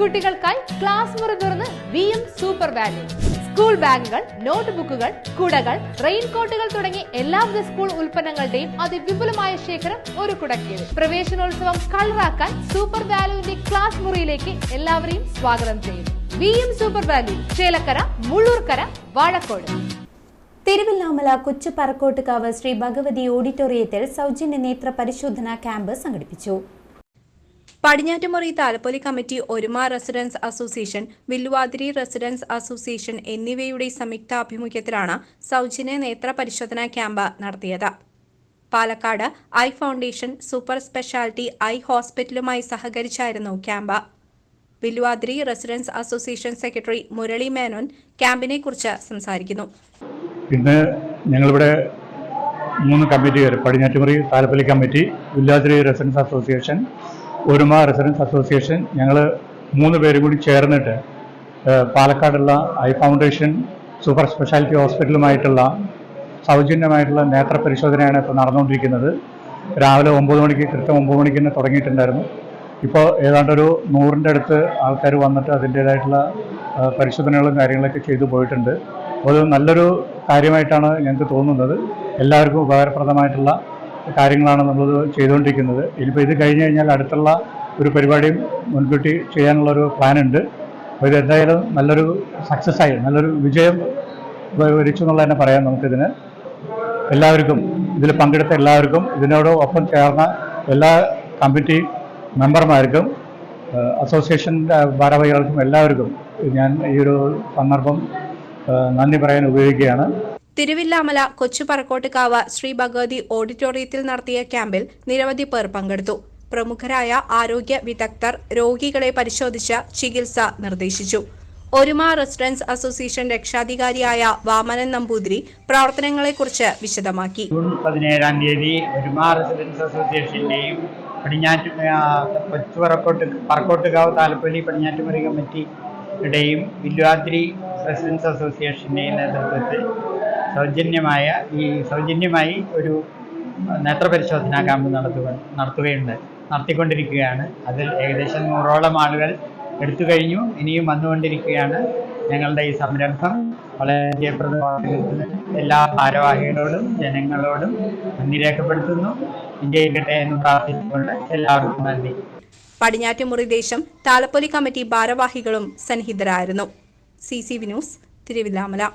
കുട്ടികൾക്കായി ക്ലാസ് മുറി തുറന്ന് V M super value. School ബാഗുകൾ നോട്ട്ബുക്കുകൾ കുടകൾ റെയിൻകോട്ടുകൾ തുടങ്ങി എല്ലാവിധ സ്കൂൾ ഉൽപ്പന്നങ്ങളുടെയും അതിവിപുലമായ ശേഖരം ഒരു കുടക്കീഴിൽ. പ്രവേശനോത്സവം കളറാക്കാൻ സൂപ്പർ വാല്യൂവിന്റെ ക്ലാസ് മുറിയിലേക്ക് എല്ലാവരെയും സ്വാഗതം ചെയ്യുന്നു. V M super value Chelakkara Mullurkara Vazhakode. Thiruvilwamala Kochu Parakkottukavu Sri Bhagavathi ഓഡിറ്റോറിയത്തിൽ സൗജന്യ നേത്ര പരിശോധനാ ക്യാമ്പ് സംഘടിപ്പിച്ചു. Padinjattumuri Thalappoli committee Oruma residents association Villuvathiri residents association എന്നിവയുടെ സംയുക്താഭിമുഖ്യത്തിലാണ് സൗജന്യ നേത്ര പരിശോധനാ ക്യാമ്പ് നടത്തിയത്. Palakkad eye foundation super speciality eye ഹോസ്പിറ്റലുമായി സഹകരിച്ചായിരുന്നു camp. Villuvathiri residents association secretary Murali Menon ക്യാമ്പിനെ കുറിച്ച് സംസാരിക്കുന്നു. ഇന്ന് ഞങ്ങളിവിടെ മൂന്ന് കമ്മിറ്റികൾ Padinjattumuri Thalappalli committee Villathiri residents association Oruma residents association ഞങ്ങൾ മൂന്ന് പേരും കൂടി ചേർന്നിട്ട് പാലക്കാടുള്ള ഐ ഫൗണ്ടേഷൻ സൂപ്പർ സ്പെഷ്യാലിറ്റി ഹോസ്പിറ്റലുമായിട്ടുള്ള സൗജന്യമായിട്ടുള്ള നേത്ര പരിശോധനയാണ് ഇപ്പോൾ നടന്നുകൊണ്ടിരിക്കുന്നത് രാവിലെ ഒമ്പത് മണിക്ക് കൃത്യം ഒമ്പത് മണിക്ക് തന്നെ തുടങ്ങിയിട്ടുണ്ടായിരുന്നു. ഇപ്പോൾ ഏതാണ്ടൊരു നൂറിന്റെ അടുത്ത് ആൾക്കാർ വന്നിട്ട് അതിന്റേതായിട്ടുള്ള പരിശോധനകളും കാര്യങ്ങളൊക്കെ ചെയ്തു പോയിട്ടുണ്ട്. അത് നല്ലൊരു കാര്യമായിട്ടാണ് ഞങ്ങൾക്ക് തോന്നുന്നത്. എല്ലാവർക്കും ഉപകാരപ്രദമായിട്ടുള്ള കാര്യങ്ങളാണ് നമ്മൾ ചെയ്തുകൊണ്ടിരിക്കുന്നത്. ഇനിയിപ്പോൾ ഇത് കഴിഞ്ഞ് കഴിഞ്ഞാൽ അടുത്തുള്ള ഒരു പരിപാടിയും മുൻകൂട്ടി ചെയ്യാനുള്ളൊരു പ്ലാൻ ഉണ്ട് അപ്പോൾ ഇത് എന്തായാലും നല്ലൊരു സക്സസ് ആയി നല്ലൊരു വിജയം വരിച്ചു എന്നുള്ള തന്നെ പറയാം നമുക്കിതിന്. എല്ലാവർക്കും ഇതിൽ പങ്കെടുത്ത എല്ലാവർക്കും ഇതിനോട് ഒപ്പം ചേർന്ന എല്ലാ കമ്മിറ്റി മെമ്പർമാർക്കും അസോസിയേഷന്റെ അസോസിയേഷൻ ഭാരവാഹികൾക്കും എല്ലാവർക്കും ഞാൻ ഈ ഒരു സന്ദർഭം നന്ദി പറയാൻ ഉപയോഗിക്കുകയാണ്. തിരുവില്ലാമല കൊച്ചുപറക്കോട്ടുകാവ് ശ്രീ ഭഗവതി ഓഡിറ്റോറിയത്തിൽ നടത്തിയ ക്യാമ്പിൽ നിരവധി പേർ പങ്കെടുത്തു. പ്രമുഖരായ ആരോഗ്യ വിദഗ്ധർ രോഗികളെ പരിശോധിച്ച് ചികിത്സ നിർദ്ദേശിച്ചു. ഒരുമ റെസിഡൻസ് അസോസിയേഷൻ രക്ഷാധികാരിയായ വാമനൻ നമ്പൂതിരി പ്രവർത്തനങ്ങളെക്കുറിച്ച് വിശദമാക്കി. ജൂൺ പതിനേഴാം തീയതി ഒരുമ റെസിഡൻസ് അസോസിയേഷന്റെയും പടിഞ്ഞാറ്റ് കൊച്ചു പറക്കോട്ട് പറക്കോട്ടുകാവ് താലപ്പള്ളി പടിഞ്ഞാറ്റുമറി കമ്മിറ്റിയുടെയും വില്വാദ്രി റെസിഡൻസ് അസോസിയേഷന്റെയും നേതൃത്വത്തിൽ സൗജന്യമായ ഈ സൗജന്യമായി ഒരു നേത്രപരിശോധനാ ക്യാമ്പ് നടത്തുക നടത്തുകയുണ്ട്. നടത്തിക്കൊണ്ടിരിക്കുകയാണ്. അതിൽ ഏകദേശം നൂറോളം ആളുകൾ എടുത്തു കഴിഞ്ഞു. ഇനിയും വന്നുകൊണ്ടിരിക്കുകയാണ് ഞങ്ങളുടെ ഈ സംരംഭം. വളരെ ജയപ്രദമാകുന്നതിന് എല്ലാ ഭാരവാഹികളോടും ജനങ്ങളോടും നന്ദി രേഖപ്പെടുത്തുന്നു. വിജയിക്കട്ടെ എന്ന് പ്രാർത്ഥിച്ചുകൊണ്ട് എല്ലാവർക്കും നന്ദി. പടിഞ്ഞാറ്റുമുറി ദേശം താലപ്പൊലി കമ്മിറ്റി ഭാരവാഹികളും സന്നിഹിതരായിരുന്നു. C C V news Thiruvilwamala.